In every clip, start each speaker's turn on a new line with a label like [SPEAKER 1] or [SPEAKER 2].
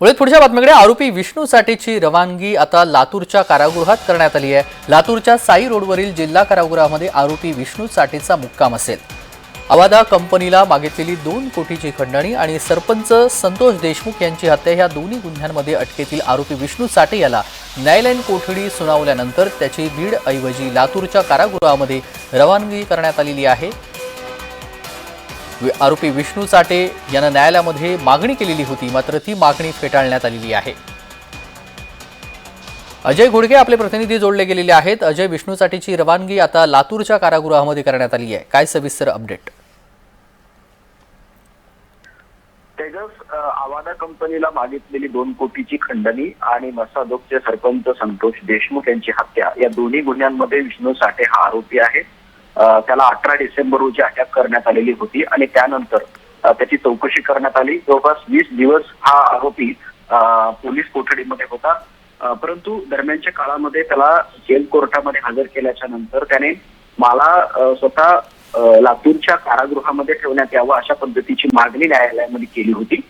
[SPEAKER 1] पुढे पुढच्या बातमीकडे आरोपी विष्णू साठेची रवानगी आता लातूरच्या कारागृहात करण्यात आली आहे. लातूरच्या साई रोडवरील जिल्हा कारागृहामध्ये आरोपी विष्णू साठेचा मुक्काम असेल. अवादा कंपनीला मागितलेली दोन कोटीची खंडणी आणि सरपंच संतोष देशमुख यांची हत्या ह्या दोन्ही गुन्ह्यांमध्ये अटकेतील आरोपी विष्णू साठे याला न्यायालयीन कोठडी सुनावल्यानंतर त्याची बीड ऐवजी लातूरच्या कारागृहामध्ये रवानगी करण्यात आलेली आहे. आरोपी विष्णू चाटे यानं न्यायालयामध्ये मागणी केलेली होती मात्र ती मागणी फेटाळण्यात आलेली आहे. अजय घोडके आपले प्रतिनिधी जोडले गेलेले आहेत. अजय विष्णू चाटेची रवानगी आता लातूरच्या कारागृहामध्ये करण्यात आली आहे. काय सविस्तर अपडेट?
[SPEAKER 2] तेजस आवादा कंपनीला मागितलेली दोन कोटीची खंडणी आणि मसादोगचे सरपंच संतोष देशमुख यांची हत्या. या दोन्ही गुन्ह्यांमध्ये विष्णू साठे हा आरोपी आहे. त्याला अठरा डिसेंबर रोजी अटक करण्यात आलेली होती आणि त्यानंतर त्याची चौकशी करण्यात आली. जवळपास वीस दिवस हा आरोपी पोलीस कोठडीमध्ये होता. परंतु दरम्यानच्या काळामध्ये त्याला जेल कोर्टामध्ये हजर केल्याच्यानंतर त्याने मला स्वतः लातूरच्या कारागृहामध्ये ठेवण्यात यावं अशा पद्धतीची मागणी न्यायालयामध्ये केली होती.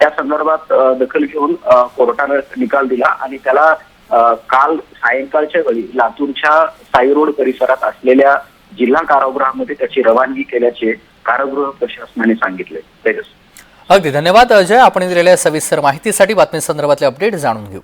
[SPEAKER 2] त्या संदर्भात दखल घेऊन कोर्टानं निकाल दिला आणि त्याला काल सायंकाळच्या वेळी लातूरच्या साई रोड परिसरात असलेल्या जिल्हा कारागृहामध्ये त्याची रवानगी केल्याचे कारागृह प्रशासनाने सांगितले. तेजस
[SPEAKER 1] अगदी धन्यवाद अजय. आपण दिलेल्या सविस्तर माहितीसाठी बातमी संदर्भातले अपडेट जाणून घेऊ.